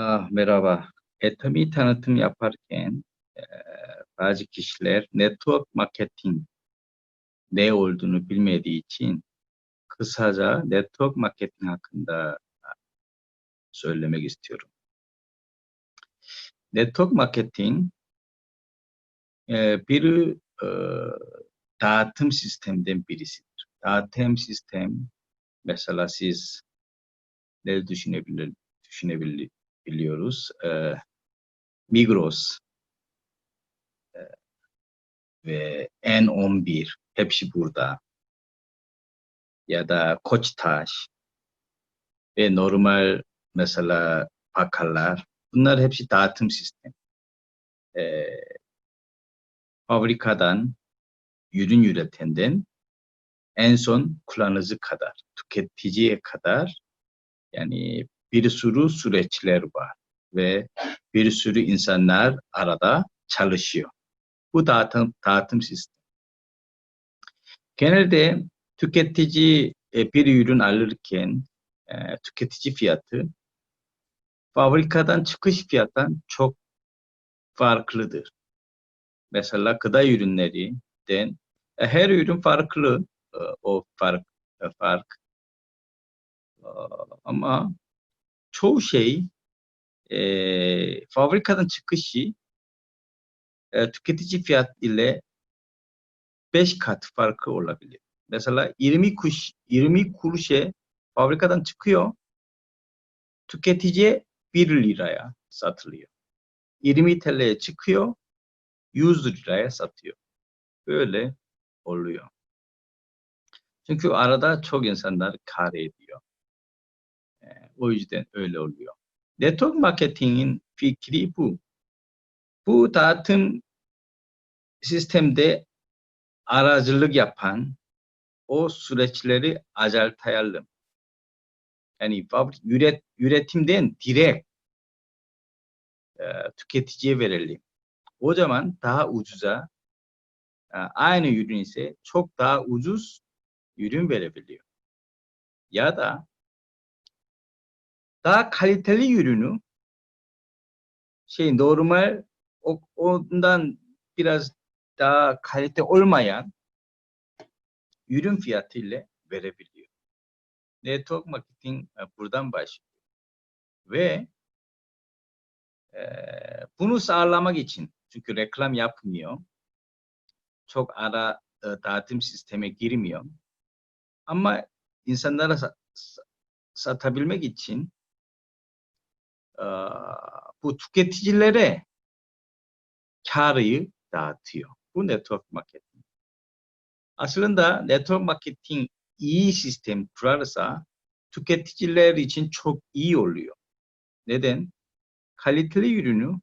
Ah, merhaba. Atomi tanıtım yaparken eee, bazı kişiler network marketing ne olduğunu bilmediği için kısaca network marketing hakkında söylemek istiyorum. Network marketing eee, bir eee, dağıtım sistemden birisidir. Dağıtım sistem mesela siz ne düşünebilir, düşünebilir biliyoruz. Eee, Migros eee, ve N11 hepsi burada. Ya da Koçtaş ve normal mesela bakkallar. Bunlar hepsi dağıtım sistemi. Eee, fabrikadan, ürün üretenden en son kullanıcı kadar, tüketiciye kadar yani bir sürü süreçler var ve bir sürü insanlar arada çalışıyor. Bu dağıtım, dağıtım sistemi. Genelde tüketici e, bir ürün alırken e, tüketici fiyatı fabrikadan çıkış fiyattan çok farklıdır. Mesela gıda ürünlerinden e, her ürün farklı o fark fark ama çoğu şey e, fabrikadan çıkışı e, tüketici fiyat ile 5 kat farkı olabilir. Mesela 20 kuş 20 kuruşe fabrikadan çıkıyor. Tüketiciye 1 liraya satılıyor. 20 TL'ye çıkıyor. 100 liraya satıyor. Böyle oluyor. Çünkü arada çok insanlar kar ediyor. O yüzden öyle oluyor. Network marketingin fikri bu. Bu dağıtım sistemde aracılık yapan o süreçleri azaltayalım. Yani üret, üretimden direkt e, tüketiciye verelim. O zaman daha ucuza e, aynı ürün ise çok daha ucuz ürün verebiliyor. Ya da daha kaliteli ürünü şey normal o, ondan biraz daha kalite olmayan ürün fiyatı ile verebiliyor. Network marketing e, buradan başlıyor. Ve e, bunu sağlamak için çünkü reklam yapmıyor. Çok ara e, dağıtım sisteme girmiyor. Ama insanlara 어, 부 두께 티질레레 캬르이 다트요. 부 네트워크 마케팅. 아슬란다 네트워크 마케팅 이 시스템 브라르사 두께 티질레리 진촉 이 올리요. 네덴 칼리틀리 유류누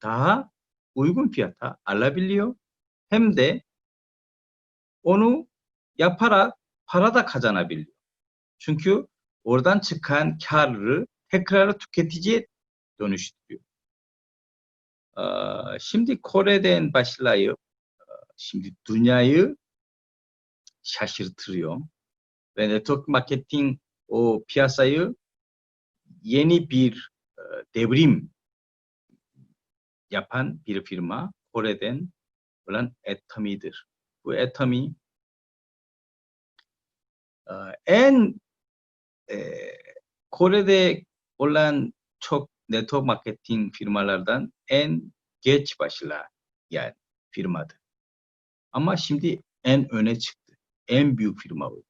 다 울군 피아타 알라빌리오 햄데 오누 야파라 파라다 카자나빌리오. çünkü oradan tekrar tüketiciye dönüştürüyor. Ee, Şimdi Kore'den başlayıp e, şimdi dünyayı şaşırtıyor ve network marketing o piyasayı yeni bir e, devrim yapan bir firma Kore'den olan Atomi'dir. Bu Atomi e, en Kore'de olan çok network marketing firmalardan en geç başlayan firmadır. Ama şimdi en öne çıktı. En büyük firma bu.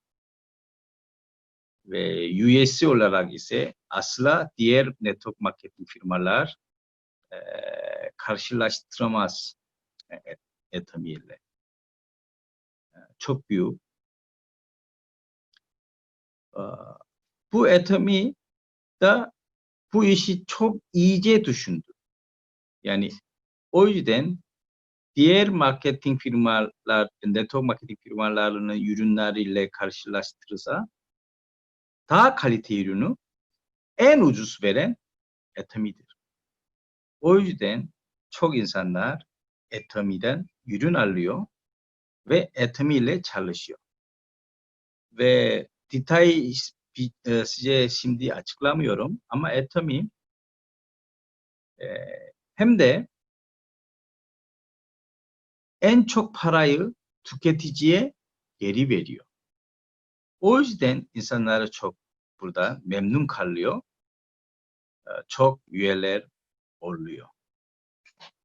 Ve USC olarak ise asla diğer network marketing firmalar e, karşılaştıramaz e, Atomi ile. E, çok büyük. Bu Atomi da bu işi çok iyice düşündü. Yani o yüzden diğer marketing firmalar, network marketing firmalarının ürünleriyle karşılaştırırsa daha kalite ürünü en ucuz veren Atomi'dir. O yüzden çok insanlar Atomi'den ürün alıyor ve Atomi ile çalışıyor. Ve detay e, size şimdi açıklamıyorum ama Atomi e, hem de en çok parayı tüketiciye geri veriyor. O yüzden insanlara çok burada memnun kalıyor. E, Çok üyeler oluyor.